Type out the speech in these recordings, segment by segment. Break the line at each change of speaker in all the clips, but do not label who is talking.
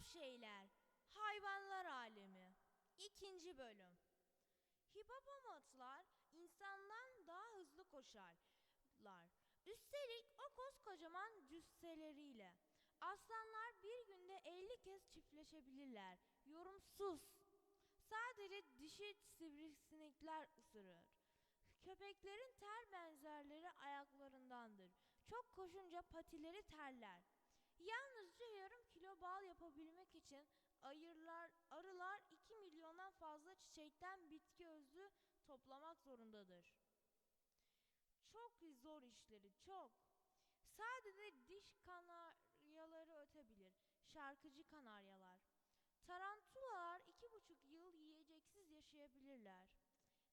Tuhaf şeyler. Hayvanlar alemi. İkinci bölüm. Hipopomatlar insandan daha hızlı koşarlar. Üstelik o koskocaman cüsseleriyle. Aslanlar bir günde 50 kez çiftleşebilirler. Yorumsuz. Sadece dişi sivrisinekler ısırır. Köpeklerin ter benzerleri ayaklarındandır. Çok koşunca patileri terler. Yalnızca yarım kilo bal yapabilmek için ayırlar, arılar 2 milyondan fazla çiçekten bitki özü toplamak zorundadır. Çok zor işleri, çok. Sadece diş kanaryaları ötebilir. Şarkıcı kanaryalar. Tarantulalar iki buçuk yıl yiyeceksiz yaşayabilirler.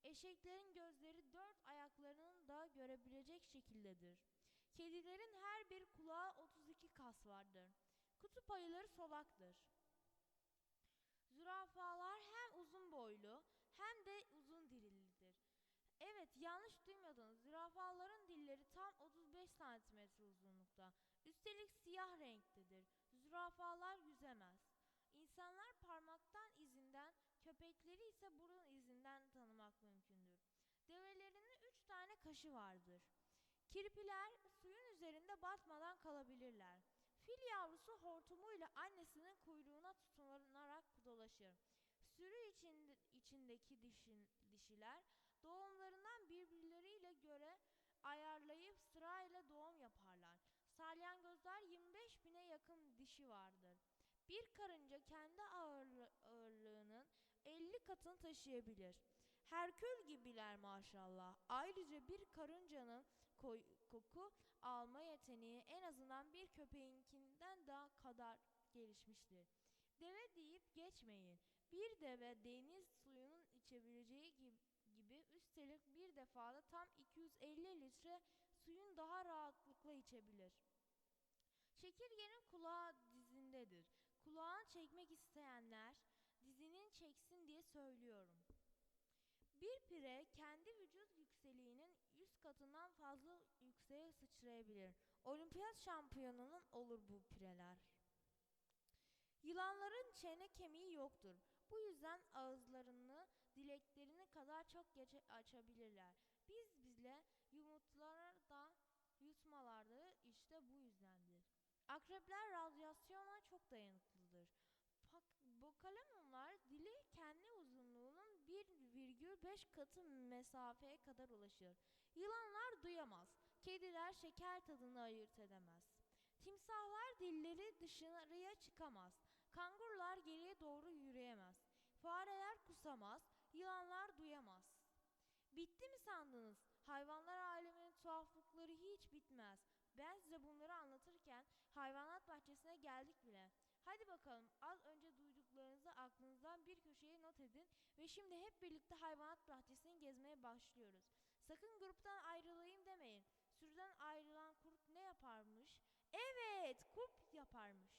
Eşeklerin gözleri dört ayaklarının da görebilecek şekildedir. Kedilerin her bir kulağı 32 kas vardır. Kutup ayıları solaktır. Zürafalar hem uzun boylu hem de uzun dillidir. Evet yanlış duymadınız. Zürafaların dilleri tam 35 santimetre uzunlukta. Üstelik siyah renktedir. Zürafalar yüzemez. İnsanlar parmaktan izinden, köpekleri ise burun izinden tanımak mümkündür. Develerinin üç tane kaşı vardır. Kirpiler suyun üzerinde batmadan kalabilirler. Fil yavrusu hortumuyla annesinin kuyruğuna tutunarak dolaşır. Sürü içinde, içindeki dişin, dişiler doğumlarından birbirleriyle göre ayarlayıp sırayla doğum yaparlar. Salyangozlar 25 bine yakın dişi vardır. Bir karınca kendi ağırlı- ağırlığının 50 katını taşıyabilir. Herkül gibiler maşallah. Ayrıca bir karıncanın koku alma yeteneği en azından bir köpeğinkinden daha kadar gelişmiştir. Deve deyip geçmeyin. Bir deve deniz suyunun içebileceği gibi, gibi üstelik bir defada tam 250 litre suyun daha rahatlıkla içebilir. Çekirgenin kulağı dizindedir. Kulağını çekmek isteyenler dizinin çeksin diye söylüyorum. Bir pire kendi vücut yükseliğinin 100 katından fazla yükseğe sıçrayabilir. Olimpiyat şampiyonunun olur bu pireler. Yılanların çene kemiği yoktur. Bu yüzden ağızlarını dileklerini kadar çok geç açabilirler. Biz bizle yumurtlar da yutmalarda işte bu yüzdendir. Akrepler radyasyona çok dayanıklıdır. Bokalemonlar dili kendi uzunluğunun 1,5 katı mesafeye kadar ulaşır. Yılanlar duyamaz. Kediler şeker tadını ayırt edemez. Timsahlar dilleri dışarıya çıkamaz. Kangurlar geriye doğru yürüyemez. Fareler kusamaz. Yılanlar duyamaz. Bitti mi sandınız? Hayvanlar aleminin tuhaflıkları hiç bitmez. Ben size bunları anlatırken hayvanat bahçesine geldik bile. Hadi bakalım az önce duyduklarınızı aklınızdan bir köşeye not edin ve şimdi hep birlikte hayvanat bahçesini gezmeye başlıyoruz. Sakın gruptan ayrılayım demeyin. Sürüden ayrılan kurt ne yaparmış? Evet, kurt yaparmış.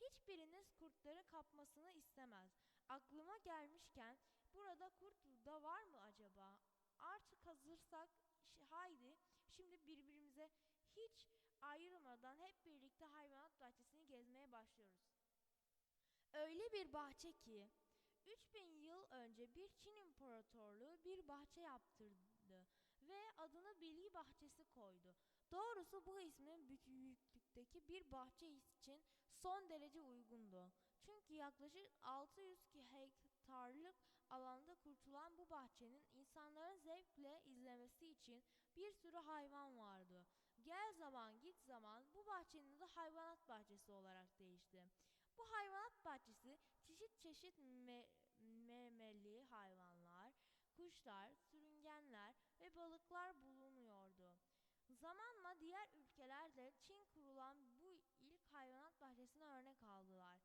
Hiçbiriniz kurtları kapmasını istemez. Aklıma gelmişken burada kurt da var mı acaba? Artık hazırsak haydi şimdi birbirimize hiç ayrılmadan hep birlikte hayvanat bahçesini gezmeye başlıyoruz. Öyle bir bahçe ki 3000 yıl önce bir Çin imparatorluğu bir bahçe yaptırdı ve adını Bilgi Bahçesi koydu. Doğrusu bu ismin büyüklükteki bir bahçe için son derece uygundu. Çünkü yaklaşık 600 ki hektarlık alanda kurtulan bu bahçenin insanların zevkle izlemesi için bir sürü hayvan vardı. Gel zaman git zaman bu bahçenin adı hayvanat bahçesi olarak değişti. Bu hayvanat bahçesi çeşit çeşit me- memeli hayvanlar, kuşlar, sürüngenler ve balıklar bulunuyordu. Zamanla diğer ülkeler de Çin kurulan bu ilk hayvanat bahçesine örnek aldılar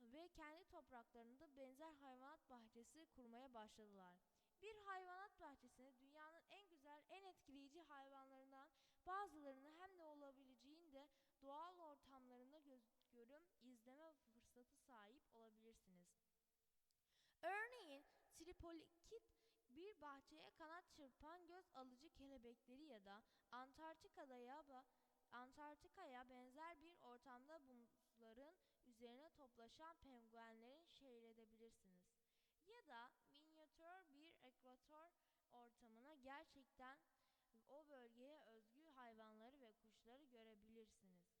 ve kendi topraklarında benzer hayvanat bahçesi kurmaya başladılar. Bir hayvanat bahçesine dünyanın en güzel, en etkileyici hayvanlarından bazılarını hem de olabileceğinde doğal ortamlarında göz, görüm, izleme fırsatı sahip olabilirsiniz. Örneğin tripolikit bir bahçeye kanat çırpan göz alıcı kelebekleri ya da Antarktika'da ya ba- Antarktika'ya benzer bir ortamda buzların üzerine toplaşan penguenleri seyredebilirsiniz. Ya da minyatür bir ekvator ortamına gerçekten o bölgeye özgü hayvanları ve kuşları görebilirsiniz.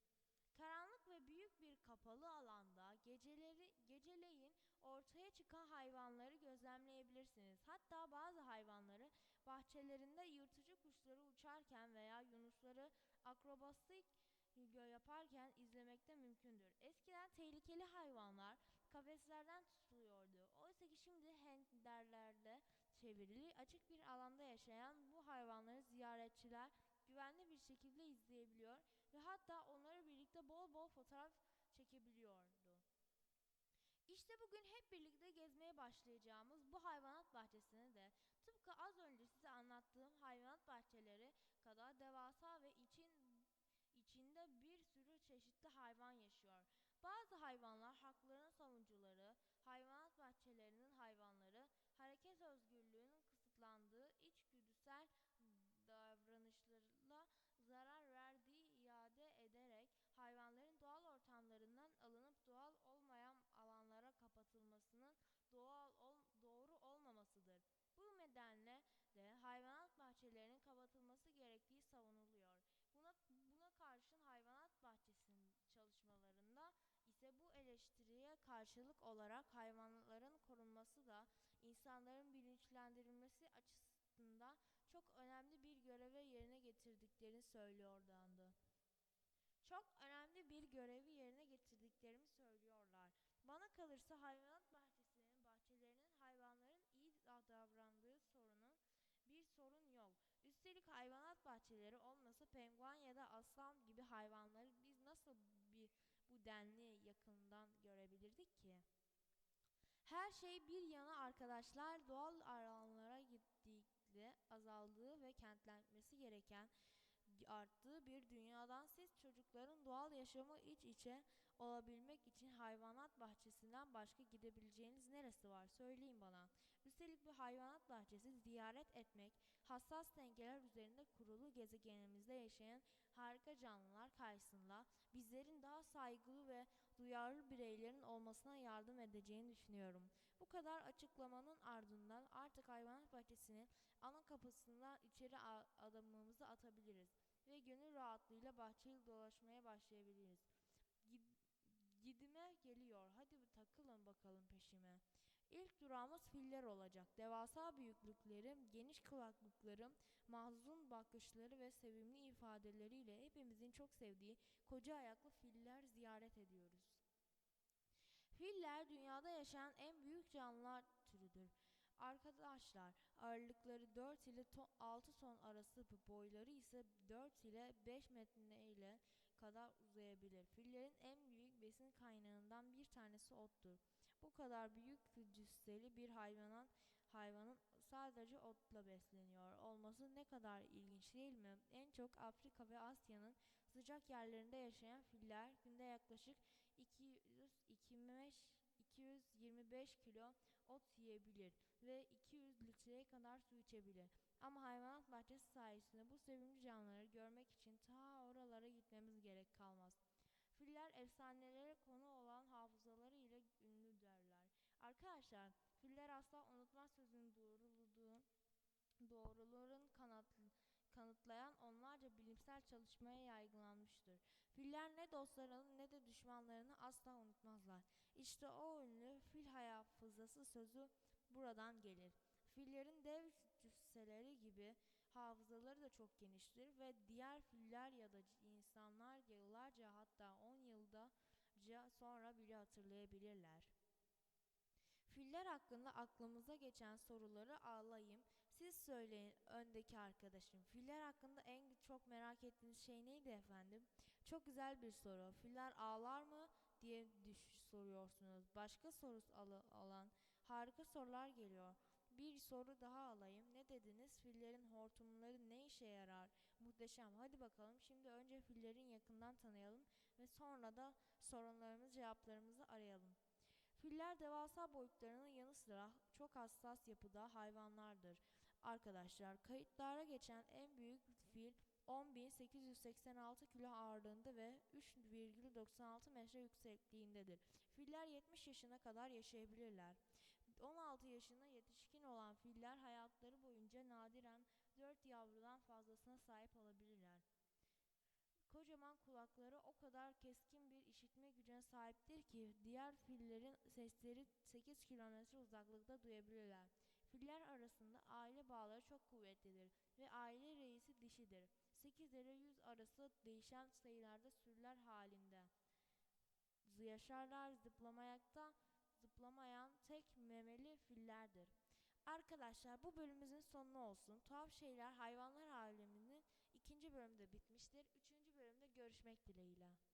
Karanlık ve büyük bir kapalı alanda geceleri geceleyin ortaya çıkan hayvanları gözlemleyebilirsiniz. Hatta bazı hayvanları bahçelerinde yırtıcı kuşları uçarken veya yunusları akrobastik yaparken izlemekte mümkündür. Eskiden tehlikeli hayvanlar kafeslerden tutuluyordu. Oysa ki şimdi henderlerde çevrili açık bir alanda yaşayan bu hayvanları ziyaretçiler güvenli bir şekilde izleyebiliyor hatta onları birlikte bol bol fotoğraf çekebiliyordu. İşte bugün hep birlikte gezmeye başlayacağımız bu hayvanat bahçesini de tıpkı az önce size anlattığım hayvanat bahçeleri kadar devasa ve için içinde bir sürü çeşitli hayvan yaşıyor. Bazı hayvanlar hakların savunucuları, hayvanat bahçelerinin hayvanları, hareket özgürlüğünün kısıtlandığı içgüdüsel doğal ol, doğru olmamasıdır. Bu nedenle de hayvanat bahçelerinin kapatılması gerektiği savunuluyor. Buna, buna karşın hayvanat bahçesinin çalışmalarında ise bu eleştiriye karşılık olarak hayvanların korunması da insanların bilinçlendirilmesi açısından çok önemli bir göreve yerine getirdiklerini söylüyorlardı. Çok önemli bir görevi yerine getirdiklerimi söylüyorlar. Bana kalırsa hayvanat hayvanların davrandığı sorunu bir sorun yok. Üstelik hayvanat bahçeleri olmasa penguen ya da aslan gibi hayvanları biz nasıl bir bu denli yakından görebilirdik ki? Her şey bir yana arkadaşlar doğal alanlara gittikçe azaldığı ve kentlenmesi gereken arttığı bir dünyadan siz çocukların doğal yaşamı iç içe olabilmek için hayvanat bahçesinden başka gidebileceğiniz neresi var söyleyin bana. Üstelik bir hayvanat bahçesi ziyaret etmek hassas dengeler üzerinde kurulu gezegenimizde yaşayan harika canlılar karşısında bizlerin daha saygılı ve duyarlı bireylerin olmasına yardım edeceğini düşünüyorum. Bu kadar açıklamanın ardından artık hayvanat bahçesinin ana kapısından içeri adımımızı atabiliriz ve gönül rahatlığıyla bahçeyi dolaşmaya başlayabiliriz. Gidime geliyor. Hadi takılın bakalım peşime. İlk durağımız filler olacak. Devasa büyüklükleri, geniş kulaklıkları, mahzun bakışları ve sevimli ifadeleriyle hepimizin çok sevdiği koca ayaklı filler ziyaret ediyoruz. Filler dünyada yaşayan en büyük canlılar türüdür. Arkadaşlar ağırlıkları 4 ile 6 ton arası boyları ise 4 ile 5 metre ile kadar uzayabilir. Fillerin en büyük besin kaynağından bir tanesi ottur. Bu kadar büyük cüsseli bir hayvanın hayvanın sadece otla besleniyor olması ne kadar ilginç değil mi? En çok Afrika ve Asya'nın sıcak yerlerinde yaşayan filler günde yaklaşık 225 225 kilo ot yiyebilir ve 200 litreye kadar su içebilir. Ama hayvanat bahçesi sayesinde bu sevimli canlıları görmek için ta oralara gitmemiz gerek kalmaz. Filler efsanelere konu olan hafızaları. Arkadaşlar filler asla unutmaz sözünün doğruluğu, doğruluğun kanatlı, kanıtlayan onlarca bilimsel çalışmaya yaygınlanmıştır. Filler ne dostlarını ne de düşmanlarını asla unutmazlar. İşte o ünlü fil hafızası sözü buradan gelir. Fillerin dev cüsseleri gibi hafızaları da çok geniştir ve diğer filler ya da insanlar yıllarca hatta 10 yılda sonra bile hatırlayabilirler. Filler hakkında aklımıza geçen soruları alayım. Siz söyleyin öndeki arkadaşım. Filler hakkında en çok merak ettiğiniz şey neydi efendim? Çok güzel bir soru. Filler ağlar mı diye düş soruyorsunuz. Başka soru al alan harika sorular geliyor. Bir soru daha alayım. Ne dediniz? Fillerin hortumları ne işe yarar? Muhteşem. Hadi bakalım. Şimdi önce fillerin yakından tanıyalım ve sonra da sorunlarımız, cevaplarımızı arayalım. Filler devasa boyutlarının yanı sıra çok hassas yapıda hayvanlardır. Arkadaşlar kayıtlara geçen en büyük fil 10.886 kilo ağırlığında ve 3,96 metre yüksekliğindedir. Filler 70 yaşına kadar yaşayabilirler. 16 yaşına yetişkin olan filler hayatları boyunca nadiren 4 yavrudan fazlasına sahip olabilirler. Kocaman kulakları o kadar keskin bir işitme gücüne sahiptir ki diğer fillerin sesleri 8 kilometre uzaklıkta duyabilirler. Filler arasında aile bağları çok kuvvetlidir ve aile reisi dişidir. 8 ile 100 arası değişen sayılarda sürüler halinde yaşarlar zıplamayakta zıplamayan tek memeli fillerdir. Arkadaşlar bu bölümümüzün sonu olsun. Tuhaf şeyler hayvanlar aleminin ikinci bölümde bitmiştir. Üçüncü bölümde görüşmek dileğiyle.